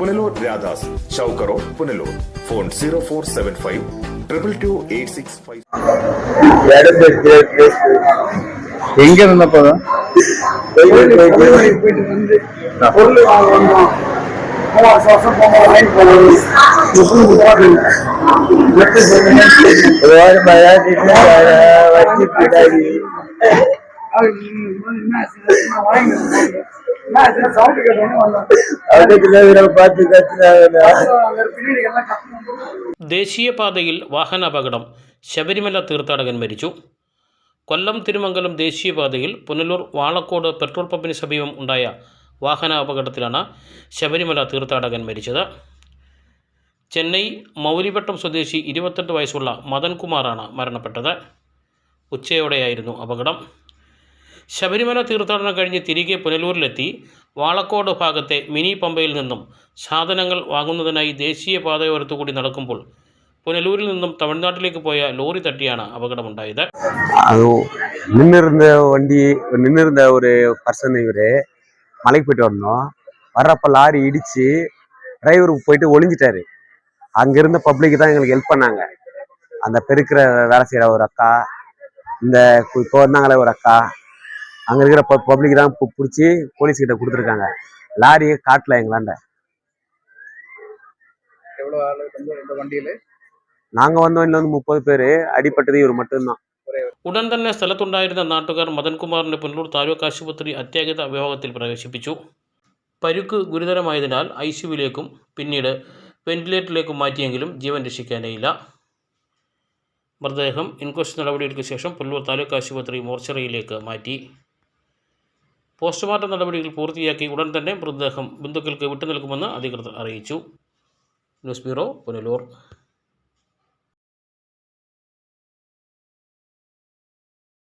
పునెలూర్ వ్యాదాస్ షౌకరో Punalur. Phone zero four seven five triple two eight six five. எங்க இருந்தப்பதா ஒரு வாரம் வச்சு ദേശീയപാതയിൽ വാഹനാപകടം. ശബരിമല തീർത്ഥാടകൻ മരിച്ചു. കൊല്ലം തിരുമംഗലം ദേശീയപാതയിൽ പുനലൂർ വാളക്കോട് പെട്രോൾ പമ്പിന് സമീപം ഉണ്ടായ വാഹനാപകടത്തിലാണ് ശബരിമല തീർത്ഥാടകൻ മരിച്ചത്. ചെന്നൈ മൗലിവട്ടം സ്വദേശി ഇരുപത്തെട്ട് വയസ്സുള്ള മദൻകുമാറാണ് മരണപ്പെട്ടത്. ഉച്ചയോടെയായിരുന്നു അപകടം. ശബരിമല തീർത്ഥാടനം കഴിഞ്ഞ് തിരികെ പുനലൂരിലെത്തി വാളക്കോട് ഭാഗത്തെ മിനി പമ്പയിൽ നിന്നും സാധനങ്ങൾ വാങ്ങുന്നതിനായി ദേശീയപാതയോരത്തു കൂടി നടക്കുമ്പോൾ പുനലൂരിൽ നിന്നും തമിഴ്നാട്ടിലേക്ക് പോയ ലോറി തട്ടിയാണ് അപകടമുണ്ടായത് அது நின்று இருந்த வண்டி நின்று இருந்த ஒரு பர்சன் இவரு மலைக்கு போயிட்டு வந்தோம் வர்றப்ப லாரி இடிச்சு டிரைவர் போயிட்டு ஒளிஞ்சிட்டாரு அங்க இருந்த பப்ளிக் தான் எங்களுக்கு ஹெல்ப் பண்ணாங்க அந்த பெருக்கிற வேலை செய்யற ஒரு அக்கா இந்த இப்போ இப்போ வந்தாங்களே ஒரு அக்கா அங்க இருக்கிற பப்ளிக் தான் பிடிச்சி போலீஸ் கிட்ட கொடுத்துருக்காங்க லாரியை காட்டல எங்களாண்ட எவ்வளவு ஆளு வந்து இந்த வண்டியில நாங்க வந்தோம் இன்னும் வந்து முப்பது பேர் അടിപ്പെട്ടത് ഇവർ மட்டும்தான் ഉടൻ തന്നെ സ്ഥലത്തുണ്ടായിരുന്ന നാട്ടുകാർ മദൻകുമാറിനെ പുനലൂർ താലൂക്ക് ആശുപത്രി അത്യാഹിത വിഭാഗത്തിൽ പ്രവേശിപ്പിച്ചു പരുക്ക് ഗുരുതരമായതിനാൽ ഐ സിയുവിലേക്കും പിന്നീട് വെന്റിലേറ്ററിലേക്കും മാറ്റിയെങ്കിലും ജീവൻ രക്ഷിക്കാനായില്ല മൃതദേഹം ഇൻക്വസ്റ്റ് നടപടികൾക്ക് ശേഷം പുനലൂർ താലൂക്ക് ആശുപത്രി മോർച്ചറിയിലേക്ക് മാറ്റി പോസ്റ്റ്മോർട്ടം നടപടികൾ പൂർത്തിയാക്കി ഉടൻ തന്നെ മൃതദേഹം ബന്ധുക്കൾക്ക് വിട്ടു നൽകുമെന്ന് അധികൃതർ അറിയിച്ചു. News bureau Punalur.